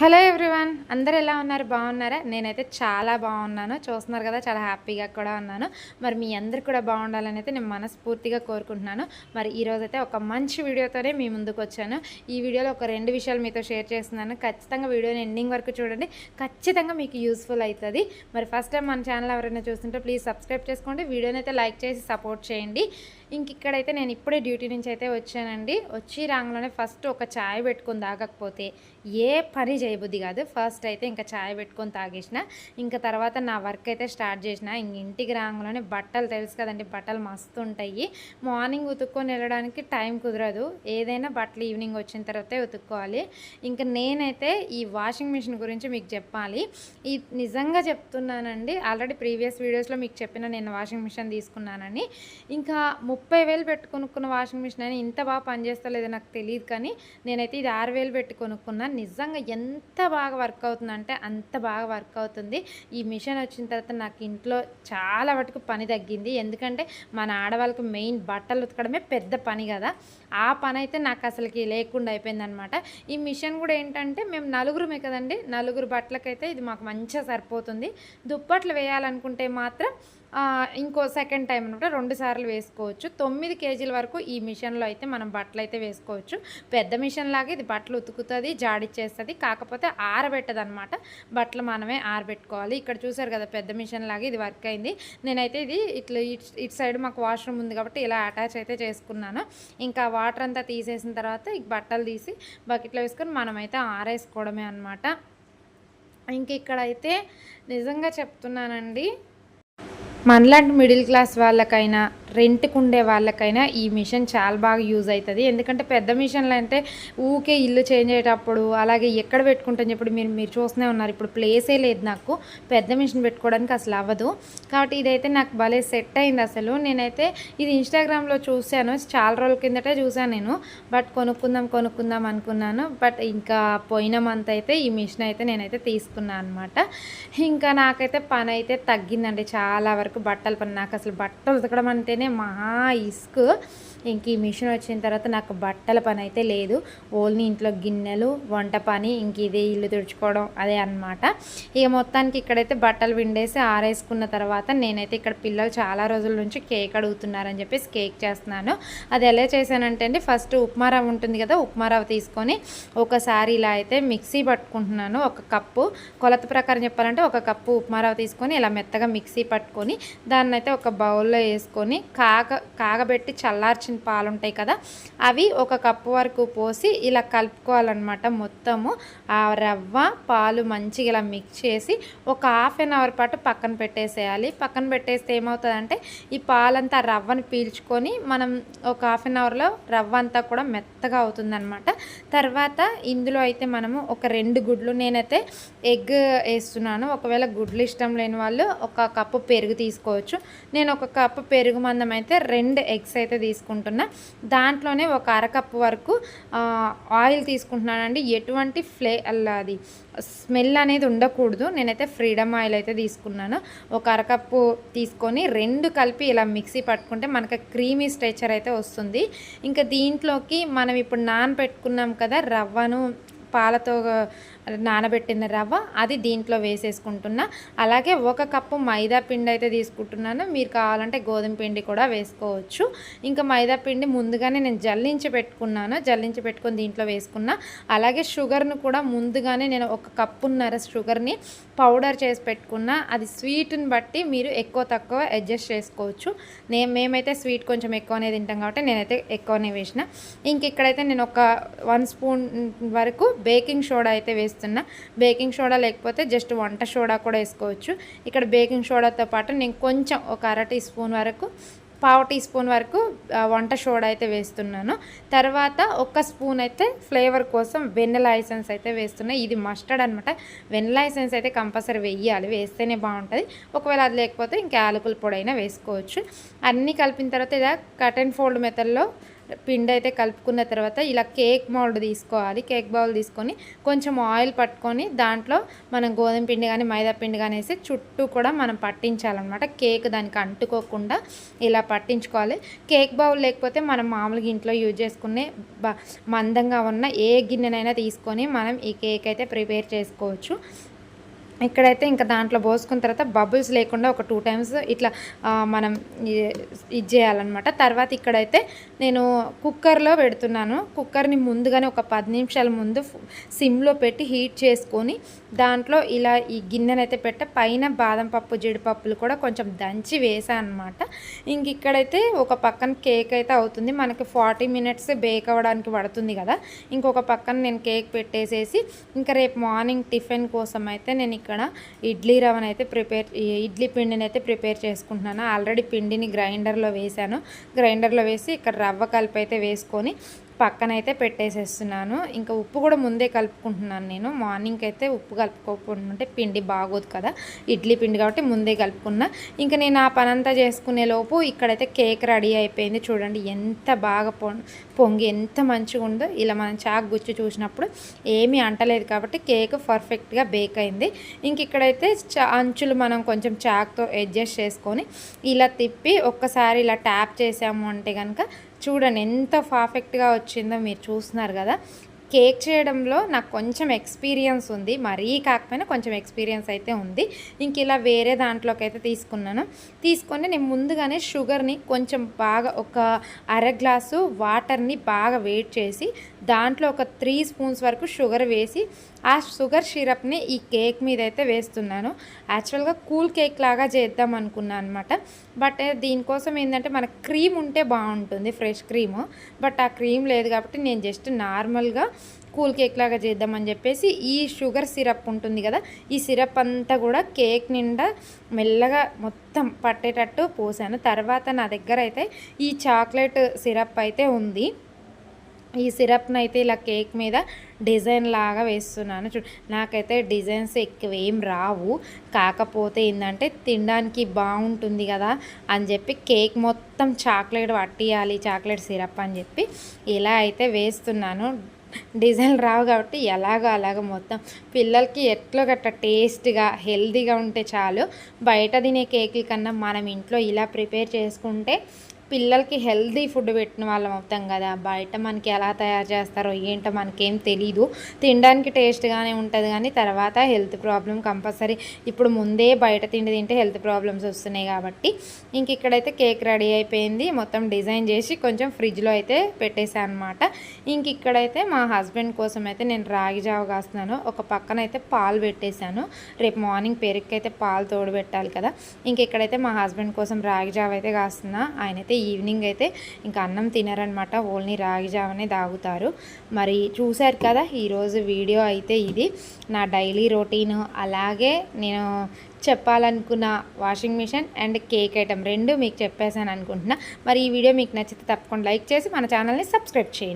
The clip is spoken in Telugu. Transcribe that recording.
హలో ఎవ్రీవన్ అందరు ఎలా ఉన్నారు? బాగున్నారా? నేనైతే చాలా బాగున్నాను. చూస్తున్నారు కదా చాలా హ్యాపీగా కూడా ఉన్నాను. మరి మీ అందరు కూడా బాగుండాలని అయితే నేను మనస్ఫూర్తిగా కోరుకుంటున్నాను. మరి ఈరోజైతే ఒక మంచి వీడియోతోనే మీ ముందుకు వచ్చాను. ఈ వీడియోలో ఒక రెండు విషయాలు మీతో షేర్ చేస్తున్నాను. ఖచ్చితంగా వీడియోని ఎండింగ్ వరకు చూడండి. ఖచ్చితంగా మీకు యూస్ఫుల్ అవుతుంది. మరి ఫస్ట్ టైం మన ఛానల్ ఎవరైనా చూస్తుంటే ప్లీజ్ సబ్స్క్రైబ్ చేసుకోండి. వీడియోని అయితే లైక్ చేసి సపోర్ట్ చేయండి. ఇంక ఇక్కడైతే నేను ఇప్పుడే డ్యూటీ నుంచి అయితే వచ్చానండి. వచ్చి రాగానే ఫస్ట్ ఒక ఛాయ్ పెట్టుకొని తాగకపోతే ఏ పని చేయబుద్ది కాదు. ఫస్ట్ అయితే ఇంకా ఛాయ్ పెట్టుకొని తాగేసిన. ఇంకా తర్వాత నా వర్క్ అయితే స్టార్ట్ చేసిన. ఇంక ఇంటికి రాగానే బట్టలు తెలుసు కదండి బట్టలు మస్తు ఉంటాయి. మార్నింగ్ ఉతుక్కొని వెళ్ళడానికి టైం కుదరదు. ఏదైనా బట్టలు ఈవినింగ్ వచ్చిన తర్వాతే ఉతుక్కోవాలి. ఇంకా నేనైతే ఈ వాషింగ్ మిషన్ గురించి మీకు చెప్పాలి. ఈ నిజంగా చెప్తున్నానండి ఆల్రెడీ ప్రీవియస్ వీడియోస్లో మీకు చెప్పిన నేను వాషింగ్ మిషన్ తీసుకున్నానని. ఇంకా ముప్పై వేలు పెట్టి కొనుక్కున్న వాషింగ్ మిషన్ అని ఇంత బాగా పనిచేస్తలేదో నాకు తెలియదు కానీ నేనైతే ఇది ఆరు వేలు పెట్టి కొనుక్కున్నాను నిజంగా ఎంత బాగా వర్క్ అవుతుందంటే అంత బాగా వర్క్ అవుతుంది. ఈ మిషన్ వచ్చిన తర్వాత నాకు ఇంట్లో చాలా వరకు పని తగ్గింది. ఎందుకంటే మన ఆడవాళ్ళకి మెయిన్ బట్టలు ఉతకడమే పెద్ద పని కదా. ఆ పని అయితే నాకు అసలుకి లేకుండా అయిపోయిందనమాట. ఈ మిషన్ కూడా ఏంటంటే మేము నలుగురుమే కదండి. నలుగురు బట్టలకైతే ఇది మాకు మంచిగా సరిపోతుంది. దుప్పట్లు వేయాలనుకుంటే మాత్రం ఇంకో సెకండ్ టైం అనమాట రెండు సార్లు వేసుకోవచ్చు. తొమ్మిది కేజీల వరకు ఈ మిషన్లో అయితే మనం బట్టలు అయితే వేసుకోవచ్చు. పెద్ద మిషన్ లాగా ఇది బట్టలు ఉతుకుతుంది జాడిచ్చేస్తుంది కాకపోతే ఆరబెట్టదు అనమాట బట్టలు మనమే ఆరబెట్టుకోవాలి. ఇక్కడ చూసారు కదా పెద్ద మిషన్ లాగా ఇది వర్క్ అయింది. నేనైతే ఇది ఇట్లా ఇట్ ఇటు సైడ్ మాకు వాష్రూమ్ ఉంది కాబట్టి ఇలా అటాచ్ అయితే చేసుకున్నాను. ఇంకా వాటర్ అంతా తీసేసిన తర్వాత ఈ బట్టలు తీసి బకెట్లో వేసుకొని మనమైతే ఆరేసుకోవడమే అనమాట ఇంక ఇక్కడైతే నిజంగా చెప్తున్నానండి మనలాంటి మిడిల్ క్లాస్ వాళ్ళకైనా రెంట్కి ఉండే వాళ్ళకైనా ఈ మిషన్ చాలా బాగా యూజ్ అవుతుంది. ఎందుకంటే పెద్ద మిషన్లు అంటే ఊకే ఇల్లు చేంజ్ అయ్యేటప్పుడు అలాగే ఎక్కడ పెట్టుకుంటాను చెప్పి మీరు మీరు చూస్తూనే ఉన్నారు. ఇప్పుడు ప్లేసే లేదు నాకు. పెద్ద మిషన్ పెట్టుకోవడానికి అసలు అవ్వదు. కాబట్టి ఇదైతే నాకు భలే సెట్ అయింది అసలు. నేనైతే ఇది ఇన్స్టాగ్రామ్లో చూశాను. చాలా రోజుల కిందటే చూశాను నేను. బట్ కొనుక్కుందాం కొనుక్కుందాం అనుకున్నాను. బట్ ఇంకా పోయిన మంత్ అయితే ఈ మిషన్ అయితే నేనైతే తీసుకున్నాను అనమాట ఇంకా నాకైతే పని అయితే తగ్గిందండి. చాలా వరకు బట్టల పని. నాకు అసలు బట్టలు ఉతకడం అంటేనే మహా ఇసుక్ ఇంక ఈ మిషన్ వచ్చిన తర్వాత నాకు బట్టల పని అయితే లేదు. ఓన్లీ ఇంట్లో గిన్నెలు వంట పని ఇంక ఇదే ఇల్లు తుడుచుకోవడం అదే అన్నమాట. ఇక మొత్తానికి ఇక్కడైతే బట్టలు విండేసి ఆరేసుకున్న తర్వాత నేనైతే ఇక్కడ పిల్లలు చాలా రోజుల నుంచి కేక్ అడుగుతున్నారని చెప్పేసి కేక్ చేస్తున్నాను. అది ఎలా చేశానంటే అండి ఫస్ట్ ఉప్మా రవ్వ ఉంటుంది కదా ఉప్మా రవ్వ తీసుకొని ఒకసారి ఇలా అయితే మిక్సీ పట్టుకుంటున్నాను ఒక కప్పు. కొలత ప్రకారం చెప్పాలంటే ఒక కప్పు ఉప్మా రవ్వ తీసుకొని ఇలా మెత్తగా మిక్సీ పట్టుకొని దాన్ని అయితే ఒక బౌల్లో వేసుకొని కాగ కాగబెట్టి చల్లార్చిన పాలు ఉంటాయి కదా అవి ఒక కప్పు వరకు పోసి ఇలా కలుపుకోవాలన్నమాట మొత్తము. ఆ రవ్వ పాలు మంచిగా ఇలా మిక్స్ చేసి ఒక హాఫ్ అన్ అవర్ పాటు పక్కన పెట్టేసేయాలి. పక్కన పెట్టేస్తే ఏమవుతుందంటే ఈ పాలంతా రవ్వని పీల్చుకొని మనం ఒక హాఫ్ అన్ అవర్లో రవ్వ అంతా కూడా మెత్తగా అవుతుందన్నమాట. తర్వాత ఇందులో అయితే మనము ఒక రెండు గుడ్లు నేనైతే ఎగ్ వేస్తున్నాను. ఒకవేళ గుడ్లు ఇష్టం లేని వాళ్ళు ఒక కప్పు పెరుగు తీసుకోవచ్చు. నేను ఒక కప్పు పెరుగు మందం అయితే రెండు ఎగ్స్ అయితే తీసుకుంటాను. తీసుకుంటున్నా. దాంట్లోనే ఒక అరకప్పు వరకు ఆయిల్ తీసుకుంటున్నానండి. ఎటువంటి ఫ్లే అలా అది స్మెల్ అనేది ఉండకూడదు. నేనైతే ఫ్రీడమ్ ఆయిల్ అయితే తీసుకున్నాను. ఒక అరకప్పు తీసుకొని రెండు కలిపి ఇలా మిక్సీ పట్టుకుంటే మనకు క్రీమీ స్ట్రెచర్ అయితే వస్తుంది. ఇంకా దీంట్లోకి మనం ఇప్పుడు నానబెట్టుకున్నాం కదా రవ్వను పాలతో నానబెట్టిన రవ్వ అది దీంట్లో వేసేసుకుంటున్నా. అలాగే ఒక కప్పు మైదా పిండి అయితే తీసుకుంటున్నాను. మీరు కావాలంటే గోధుమ పిండి కూడా వేసుకోవచ్చు. ఇంకా మైదా పిండి ముందుగానే నేను జల్లించి పెట్టుకున్నాను. జల్లించి పెట్టుకొని దీంట్లో వేసుకున్నా. అలాగే షుగర్ను కూడా ముందుగానే నేను ఒక కప్పున్నర షుగర్ని పౌడర్ చేసి పెట్టుకున్నా. అది స్వీట్ని బట్టి మీరు ఎక్కువ తక్కువ అడ్జస్ట్ చేసుకోవచ్చు. నేను మేమైతే స్వీట్ కొంచెం ఎక్కువనే తింటాం కాబట్టి నేనైతే ఎక్కువనే వేసిన. ఇంక ఇక్కడైతే నేను ఒక వన్ స్పూన్ వరకు బేకింగ్ సోడా అయితే వేస్తున్నా బేకింగ్ సోడా లేకపోతే జస్ట్ వంట సోడా కూడా వేసుకోవచ్చు. ఇక్కడ బేకింగ్ సోడాతో పాటు నేను కొంచెం ఒక అర టీ స్పూన్ వరకు పావు టీ స్పూన్ వరకు వంట సోడా అయితే వేస్తున్నాను. తర్వాత ఒక స్పూన్ అయితే ఫ్లేవర్ కోసం వెన్నెల ఐసెన్స్ అయితే వేస్తున్నాయి ఇది మస్టర్డ్ అనమాట వెన్నెల ఐసెన్స్ అయితే కంపల్సరీ వేయాలి. వేస్తేనే బాగుంటుంది. ఒకవేళ అది లేకపోతే ఇంకా యాలకుల పొడి అయినా వేసుకోవచ్చు. అన్నీ కలిపిన తర్వాత ఇలా కట్ అండ్ ఫోల్డ్ మెథడ్లో పిండి అయితే కలుపుకున్న తర్వాత ఇలా కేక్ మౌల్డ్ తీసుకోవాలి. కేక్ బౌల్ తీసుకొని కొంచెం ఆయిల్ పట్టుకొని దాంట్లో మనం గోధుమ పిండి కానీ మైదా పిండి కానీ వేసి చుట్టూ కూడా మనం పట్టించాలన్నమాట. కేక్ దానికి అంటుకోకుండా ఇలా పట్టించుకోవాలి. కేక్ బౌల్ లేకపోతే మనం మామూలుగా ఇంట్లో యూజ్ చేసుకునే బ మందంగా ఉన్న ఏ గిన్నెనైనా తీసుకొని మనం ఈ కేక్ అయితే ప్రిపేర్ చేసుకోవచ్చు. ఇక్కడైతే ఇంకా దాంట్లో పోసుకున్న తర్వాత బబుల్స్ లేకుండా ఒక టూ టైమ్స్ ఇట్లా మనం ఇది చేయాలన్నమాట. తర్వాత ఇక్కడైతే నేను కుక్కర్లో పెడుతున్నాను. కుక్కర్ని ముందుగానే ఒక పది నిమిషాల ముందు సిమ్లో పెట్టి హీట్ చేసుకొని దాంట్లో ఇలా ఈ గిన్నెనైతే పెట్ట పైన బాదం పప్పు జీడిపప్పులు కూడా కొంచెం దంచి వేసాను అనమాట ఇంక ఇక్కడైతే ఒక పక్కన కేక్ అయితే అవుతుంది. మనకి ఫార్టీ మినిట్స్ బేక్ అవ్వడానికి పడుతుంది కదా. ఇంకొక పక్కన నేను కేక్ పెట్టేసేసి ఇంకా రేపు మార్నింగ్ టిఫిన్ కోసం అయితే నేను ఇక్కడ ఇడ్లీ రవ్వను అయితే ప్రిపేర్ ఇడ్లీ పిండిని అయితే ప్రిపేర్ చేసుకుంటున్నాను. ఆల్రెడీ పిండిని గ్రైండర్లో వేశాను. గ్రైండర్లో వేసి ఇక్కడ రవ్వ కలిపి అయితే వేసుకొని పక్కనైతే పెట్టేసేస్తున్నాను. ఇంకా ఉప్పు కూడా ముందే కలుపుకుంటున్నాను నేను. మార్నింగ్ అయితే ఉప్పు కలుపుకోకుంటుంటే పిండి బాగోదు కదా. ఇడ్లీ పిండి కాబట్టి ముందే కలుపుకున్నా. ఇంకా నేను ఆ పనంతా చేసుకునే లోపు ఇక్కడైతే కేక్ రెడీ అయిపోయింది. చూడండి ఎంత బాగా పొ- పొంగి ఎంత మంచిగా ఉందో. ఇలా మనం చాక్ గుచ్చి చూసినప్పుడు ఏమీ అంటలేదు కాబట్టి కేక్ పర్ఫెక్ట్గా బేక్ అయింది. ఇంక ఇక్కడైతే అంచులు మనం కొంచెం చాక్తో అడ్జస్ట్ చేసుకొని ఇలా తిప్పి ఒక్కసారి ఇలా ట్యాప్ చేసాము అంటే కనుక చూడండి ఎంత పర్ఫెక్ట్గా వచ్చిందో మీరు చూస్తున్నారు కదా. కేక్ చేయడంలో నాకు కొంచెం ఎక్స్పీరియన్స్ ఉంది మరీ కాకపోయినా కొంచెం ఎక్స్పీరియన్స్ అయితే ఉంది. ఇంక ఇలా వేరే దాంట్లోకి అయితే తీసుకున్నాను. తీసుకొని నేను ముందుగానే షుగర్ని కొంచెం బాగా ఒక అర గ్లాసు వాటర్ని బాగా వెయిట్ చేసి దాంట్లో ఒక త్రీ స్పూన్స్ వరకు షుగర్ వేసి ఆ షుగర్ సిరప్ని ఈ కేక్ మీద అయితే వేస్తున్నాను. యాక్చువల్గా కూల్ కేక్ లాగా చేద్దాం అనుకున్నాను అనమాట బట్ దీనికోసం ఏంటంటే మనకు క్రీమ్ ఉంటే బాగుంటుంది ఫ్రెష్ క్రీమ్. బట్ ఆ క్రీమ్ లేదు కాబట్టి నేను జస్ట్ నార్మల్గా కూల్ కేక్ లాగా చేద్దామని చెప్పేసి ఈ షుగర్ సిరప్ ఉంటుంది కదా ఈ సిరప్ అంతా కూడా కేక్ నిండా మెల్లగా మొత్తం పట్టేటట్టు పోసాను. తర్వాత నా దగ్గర అయితే ఈ చాక్లెట్ సిరప్ అయితే ఉంది. ఈ సిరప్ని అయితే ఇలా కేక్ మీద డిజైన్ లాగా వేస్తున్నాను. చూ నాకైతే డిజైన్స్ ఎక్కువ ఏం రావు. కాకపోతే ఏంటంటే తినడానికి బాగుంటుంది కదా అని చెప్పి కేక్ మొత్తం చాక్లెట్ పట్టియాలి చాక్లెట్ సిరప్ అని చెప్పి ఇలా అయితే వేస్తున్నాను. డిజైన్లు రావు కాబట్టి ఎలాగో అలాగ మొత్తం పిల్లలకి ఎట్లో గట్ట టేస్ట్గా హెల్తీగా ఉంటే చాలు బయట తినే కేకుల కన్నా మనం ఇంట్లో ఇలా ప్రిపేర్ చేసుకుంటే పిల్లలకి హెల్తీ ఫుడ్ పెట్టిన వాళ్ళం అవుతాం కదా. బయట మనకి ఎలా తయారు చేస్తారో ఏంటో మనకేం తెలీదు. తినడానికి టేస్ట్గానే ఉంటుంది కానీ తర్వాత హెల్త్ ప్రాబ్లం కంపల్సరీ ఇప్పుడు ముందే బయట తిండి తింటే హెల్త్ ప్రాబ్లమ్స్ వస్తున్నాయి కాబట్టి ఇంక ఇక్కడైతే కేక్ రెడీ అయిపోయింది. మొత్తం డిజైన్ చేసి కొంచెం ఫ్రిడ్జ్లో అయితే పెట్టేశాను అనమాట ఇంక ఇక్కడైతే మా హస్బెండ్ కోసం అయితే నేను రాగి జావ కాస్తున్నాను. ఒక పక్కన అయితే పాలు పెట్టేశాను. రేపు మార్నింగ్ పెరుగు అయితే పాలు తోడు పెట్టాలి కదా. ఇంక ఇక్కడైతే మా హస్బెండ్ కోసం రాగి జావ అయితే కాస్తున్నా. ఆయన అయితే ఈవినింగ్ అయితే ఇంకా అన్నం తినరనమాట. ఓన్లీ రాగిజామనే తాగుతారు. మరి చూశారు కదా ఈరోజు వీడియో అయితే ఇది. నా డైలీ రొటీన్. అలాగే నేను చెప్పాలనుకున్న washing machine and cake item రెండు మీకు చెప్పేసాను అనుకుంటున్నా. మరి ఈ వీడియో మీకు నచ్చితే తప్పకుండా లైక్ చేసి మన ఛానల్ని సబ్స్క్రైబ్ చేయండి.